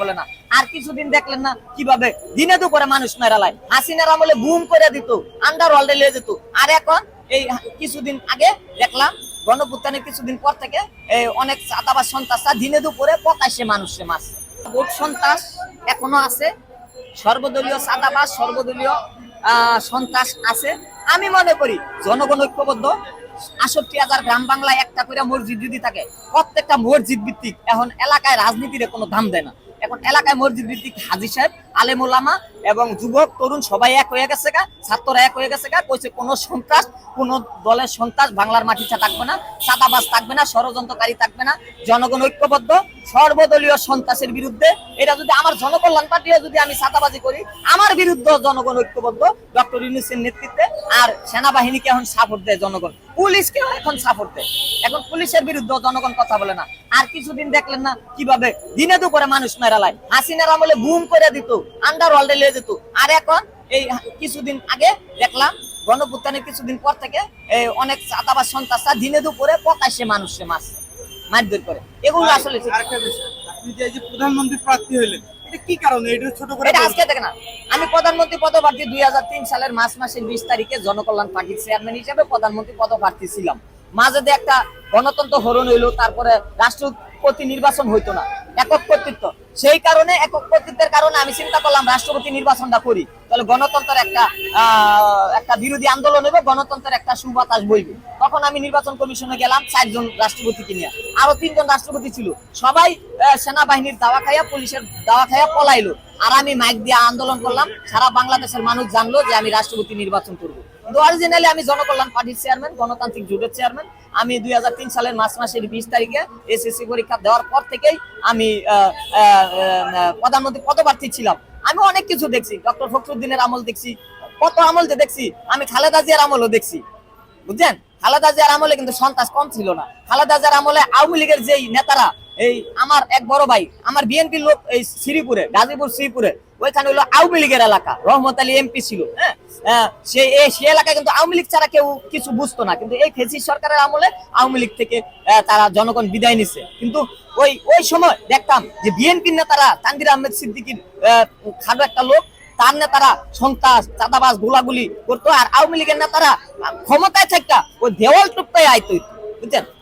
বলে না। আর কিছুদিন দেখলেন না কীভাবে দিনে দুপুরে মানুষ মেরালায়। হাসিনার আমলে গুম করে দিত আন্ডার ওয়ার্ল্ডে লিয়ে যেত। আর এখন এই কিছুদিন আগে দেখলাম গণপুত্তানের কিছুদিন পর থেকে অনেক চাঁদাবাজ সন্ত্রাসরা দিনে দুপুরে প্রকাশ্যে মানুষে মারছে। ভোট সন্ত্রাস এখনও আছে, সর্বদলীয় চাঁদাবাজ, সর্বদলীয় সন্ত্রাস আছে। আমি মনে করি জনগণ ঐক্যবদ্ধ। আষট্টি হাজার গ্রাম বাংলায় একটা করে মসজিদ যদি থাকে, প্রত্যেকটা মসজিদ ভিত্তিক এখন এলাকায় রাজনীতির কোনো দাম দেয় না। এখন এলাকায় মসজিদ ভিত্তিক হাজি সাহেব, আলেম ওলামা এবং যুবক, তরুণ সবাই এক হয়ে গেছে গা, ছাত্ররা এক হয়ে গেছে গা, কইছে কোনো সন্ত্রাস, কোন দলের সন্ত্রাস বাংলার মাটিতে থাকবে না, চাঁদাবাজ থাকবে না, ষড়যন্ত্রকারী থাকবে না, জনগণ ঐক্যবদ্ধ, সর্বদলীয় সন্ত্রাসের বিরুদ্ধে। এটা যদি আমার জনকল্যাণ পার্টিও যদি আমি চাঁদাবাজি করি, আমার বিরুদ্ধে জনগণ ঐক্যবদ্ধ। ডক্টর ইউনুসের নেতৃত্বে আর সেনাবাহিনীকে এখন সাপোর্ট দেয় জনগণ। পুলিশকেও এখন সাপোর্ট দেয়। এখন পুলিশের বিরুদ্ধে জনগণ কথা বলে না। আর কিছুদিন দেখলেন না কীভাবে দিনে দুপুরে মানুষ মেরালায়। হাসিনার আমলে গুম করে দিত আন্ডার ওয়ার্ল্ডে লিয়ে যেত। আর এখন এই কিছুদিন আগে দেখলাম গণপুত্তানের কিছুদিন পর থেকে এই অনেক চাঁদাবাজ সন্ত্রাসরা দিনে দুপুরে প্রকাশ্যে মানুষে মারছে মারধর করে। এগুলো আসলে আপনি যে প্রধানমন্ত্রী প্রার্থী হইলেন কি কারণে? এটা ছোট করে এটা আজকে দেখে না। আমি প্রধানমন্ত্রী পদপ্রার্থী দুই হাজার তিন সালের মার্চ মাসের বিশ তারিখে জনকল্যাণ পার্টির চেয়ারম্যান হিসেবে প্রধানমন্ত্রী পদপ্রার্থী ছিলাম। মাঝে দিয়ে একটা গণতন্ত্র হরণ হইল, তারপরে রাষ্ট্রপতি নির্বাচন হইতো না, একক কর্তৃত্ব। সেই কারণে একক কর্তৃত্বের কারণে আমি চিন্তা করলাম রাষ্ট্রপতি নির্বাচনটা করি। তাহলে গণতন্ত্রের একটা একটা বিরোধী আন্দোলন হবে গণতন্ত্রের একটা সুবাতাস বইবে। তখন আমি নির্বাচন কমিশনে গেলাম চারজন রাষ্ট্রপতিকে নিয়ে। আরও তিনজন রাষ্ট্রপতি ছিল। সবাই সেনাবাহিনীর দাওয়া খাইয়া, পুলিশের দাওয়া খাইয়া পলাইলো। আর আমি মাইক দিয়ে আন্দোলন করলাম। সারা বাংলাদেশের মানুষ জানলো যে আমি রাষ্ট্রপতি নির্বাচন করব। কিন্তু অরিজিনালি আমি জনকল্যাণ পার্টির চেয়ারম্যান গণতান্ত্রিক জোটের চেয়ারম্যান আমি দুই হাজার তিন সালের মার্চ মাসের বিশ তারিখে এসএসসি পরীক্ষা দেওয়ার পর থেকেই আমি প্রধানমন্ত্রী পদপ্রার্থী ছিলাম। আমি অনেক কিছু দেখছি, ডক্টর ফখরুদ্দিনের আমল দেখছি, কত আমল যে দেখছি, আমি খালেদা জিয়ার আমলও দেখছি। বুঝছেন? খালেদা জিয়ার আমলে কিন্তু সন্ত্রাস কম ছিল না। খালেদা জিয়ার আমলে আওয়ামী লীগের যেই নেতারা এই আমার এক বড় ভাই, আমার বিএনপির লোক এই শ্রীপুরে, গাজীপুর শ্রীপুরে, ওইখানে হলো আওয়ামী লীগের এলাকা, রহমত আলী এমপি ছিল হ্যাঁ? এলাকায় কিন্তু আওয়ামী লীগ ছাড়া কেউ কিছু বুঝতো না, কিন্তু এই ফেসি সরকারের আমলে আওয়ামী লীগ থেকে তারা জনগণ বিদায় নিছে। কিন্তু ওই ওই সময় দেখতাম যে বিএনপির নেতারা তানজির আহমেদ সিদ্দিকির খাটো একটা লোক, তার নেতারা সন্ত্রাস, চাঁদাবাজ, গোলাগুলি করতো, আর আওয়ামী লীগের নেতারা ক্ষমতায় থাকতা ওই দেওয়াল টুকটাই আইতো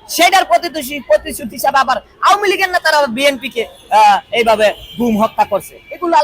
সেটার প্রতিশ্রুতি প্রতিশ্রুতি হিসাবে আবার আওয়ামী লীগের নেতারা বিএনপি কে আহ, এইভাবে গুম হত্যা করছে। এগুলো